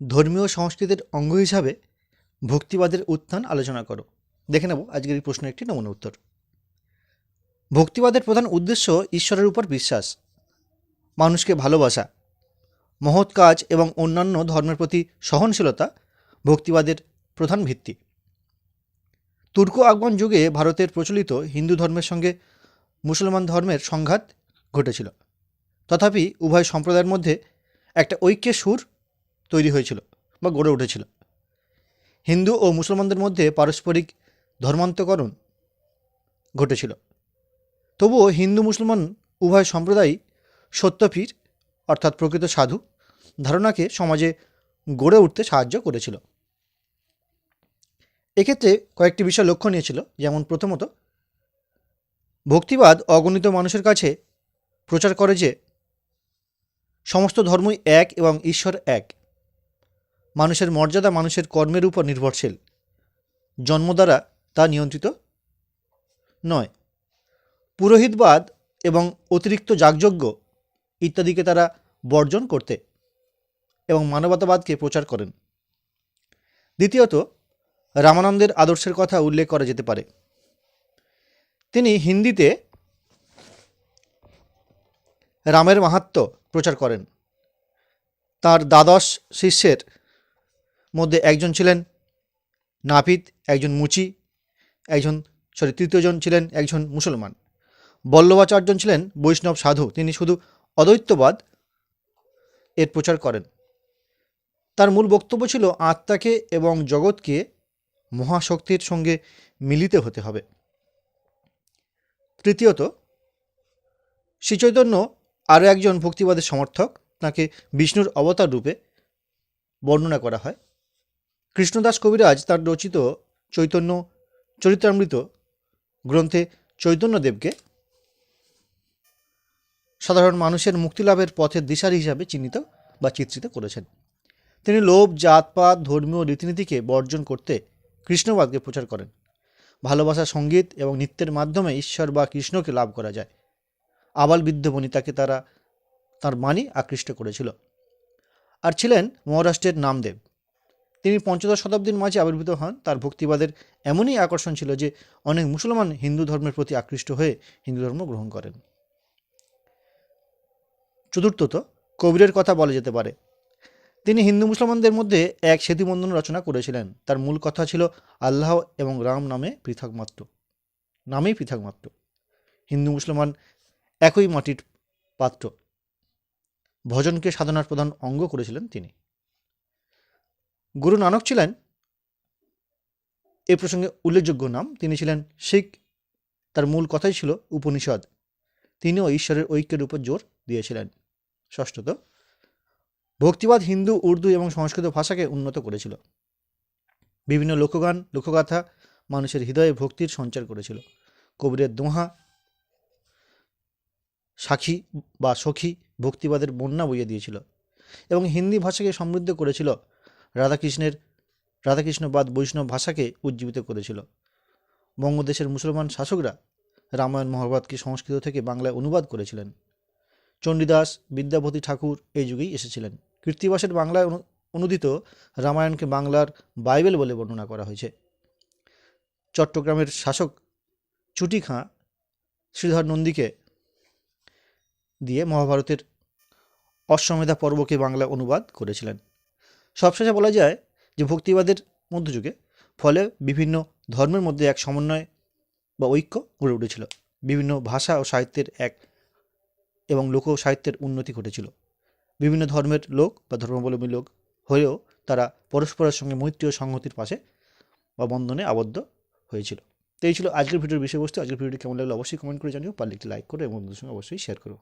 ধর্মীয় সংস্কৃতির অঙ্গ হিসাবে ভক্তিবাদের উত্থান আলোচনা করো। দেখে নেব আজকের এই প্রশ্নের একটি নমুনা উত্তর। ভক্তিবাদের প্রধান উদ্দেশ্য ঈশ্বরের উপর বিশ্বাস, মানুষকে ভালোবাসা, মহৎ কাজ এবং অন্যান্য ধর্মের প্রতি সহনশীলতা ভক্তিবাদের প্রধান ভিত্তি। তুর্ক আগমন যুগে ভারতের প্রচলিত হিন্দু ধর্মের সঙ্গে মুসলমান ধর্মের সংঘাত ঘটেছিল। তথাপি উভয় সম্প্রদায়ের মধ্যে একটা ঐক্যের সুর তৈরি হয়েছিল বা গড়ে উঠেছিল। হিন্দু ও মুসলমানদের মধ্যে পারস্পরিক ধর্মান্তকরণ ঘটেছিল। তবুও হিন্দু মুসলমান উভয় সম্প্রদায়ই সত্যপীর, অর্থাৎ প্রকৃত সাধু, ধারণাকে সমাজে গড়ে উঠতে সাহায্য করেছিল। এক্ষেত্রে কয়েকটি বিষয় লক্ষ্য নিয়েছিল, যেমন প্রথমত, ভক্তিবাদ অগণিত মানুষের কাছে প্রচার করে যে সমস্ত ধর্মই এক এবং ঈশ্বর এক। মানুষের মর্যাদা মানুষের কর্মের উপর নির্ভরশীল। জন্ম দ্বারা তা নিয়ন্ত্রিত নয়। পুরোহিতবাদ এবং অতিরিক্ত যাগযজ্ঞ ইত্যাদিকে তারা বর্জন করতে এবং মানবতাবাদকে প্রচার করেন। দ্বিতীয়ত, রামানন্দের আদর্শের কথা উল্লেখ করা যেতে পারে। তিনি হিন্দিতে রামের মাহাত্ম্য প্রচার করেন। তার দ্বাদশ শিষ্যের মধ্যে একজন ছিলেন নাপিত একজন মুচি, একজন সরি তৃতীয়জন ছিলেন একজন মুসলমান। বল্লভাচার্য ছিলেন বৈষ্ণব সাধু, তিনি শুধু অদ্বৈতবাদ এর প্রচার করেন। তার মূল বক্তব্য ছিল আত্মাকে এবং জগৎকে মহাশক্তির সঙ্গে মিলিত হতে হবে। তৃতীয়ত শ্রীচৈতন্য আরও একজন ভক্তিবাদের সমর্থক, তাকে বিষ্ণুর অবতার রূপে বর্ণনা করা হয়। কৃষ্ণদাস কবিরাজ তার রচিত চৈতন্য, চরিত্রামৃত গ্রন্থে চৈতন্যদেবকে সাধারণ মানুষের মুক্তিলাভের পথের দিশারি হিসাবে চিহ্নিত বা চিত্রিত করেছেন। তিনি লোভ জাতপাত ধর্মীয় রীতিনীতিকে বর্জন করতে কৃষ্ণবাদকে প্রচার করেন। ভালোবাসা, সংগীত এবং নৃত্যের মাধ্যমে ঈশ্বর বা কৃষ্ণকে লাভ করা যায়। আবাল বৃদ্ধ বনিতাকে তারা, তার বাণী আকৃষ্ট করেছিল। আর ছিলেন মহারাষ্ট্রের নামদেব। তিনি পঞ্চদশ শতাব্দীর মাঝে আবির্ভূত হন। তার ভক্তিবাদের এমনই আকর্ষণ ছিল যে, অনেক মুসলমান হিন্দু ধর্মের প্রতি আকৃষ্ট হয়ে হিন্দু ধর্ম গ্রহণ করেন। চতুর্থত, কবিরের কথা বলা যেতে পারে। তিনি হিন্দু মুসলমানদের মধ্যে এক সেতুবন্ধন রচনা করেছিলেন। তার মূল কথা ছিল আল্লাহ এবং রাম নামে পৃথক মাত্র, নামেই পৃথক মাত্র। হিন্দু মুসলমান একই মাটির পাত্র। ভজনকে সাধনার প্রধান অঙ্গ করেছিলেন তিনি। গুরু নানক ছিলেন এ প্রসঙ্গে উল্লেখযোগ্য নাম। তিনি ছিলেন শিখ। তার মূল কথাই ছিল উপনিষদ। তিনিও ঈশ্বরের ঐক্যের উপর জোর দিয়েছিলেন। ষষ্ঠত, ভক্তিবাদ হিন্দু, উর্দু এবং সংস্কৃত ভাষাকে উন্নত করেছিল। বিভিন্ন লোকগান, লোকগাথা মানুষের হৃদয়ে ভক্তির সঞ্চার করেছিল। কবিরের দোহা সাক্ষী বা সখী ভক্তিবাদের বন্যা বইয়ে দিয়েছিল এবং হিন্দি ভাষাকে সমৃদ্ধ করেছিল রাধাকৃষ্ণের রাধাকৃষ্ণবাদ বৈষ্ণব ভাষাকে উজ্জীবিত করেছিল। বঙ্গদেশের মুসলমান শাসকরা রামায়ণ মহাভারতকে সংস্কৃত থেকে বাংলায় অনুবাদ করেছিলেন। চণ্ডীদাস বিদ্যাপতি ঠাকুর এই যুগেই এসেছিলেন। কৃত্তিবাসের বাংলায় অনু- অনুদিত রামায়ণকে বাংলার বাইবেল বলে বর্ণনা করা হয়েছে। চট্টগ্রামের শাসক চুটি খাঁ শ্রীধর নন্দীকে দিয়ে মহাভারতের অশ্বমেধা পর্বকে বাংলায় অনুবাদ করেছিলেন। সবশেষে বলা যায় যে ভক্তিবাদের মধ্যযুগে ফলে বিভিন্ন ধর্মের মধ্যে এক সমন্বয় বা ঐক্য গড়ে উঠেছিল। বিভিন্ন ভাষা ও সাহিত্যের এক এবং লোক সাহিত্যের উন্নতি ঘটেছিল। বিভিন্ন ধর্মের লোক বা ধর্মাবলম্বী লোক হয়েও তারা পরস্পরের সঙ্গে মৈত্রী ও সংহতির পাশে বা বন্ধনে আবদ্ধ হয়েছিল। তো এই ছিল আজকের ভিডিওর বিষয়বস্তু। আজকের ভিডিওটি কেমন লাগল অবশ্যই কমেন্ট করে জানিও। পারলে একটি লাইক করো এবং বন্ধুদের সঙ্গে অবশ্যই শেয়ার করো।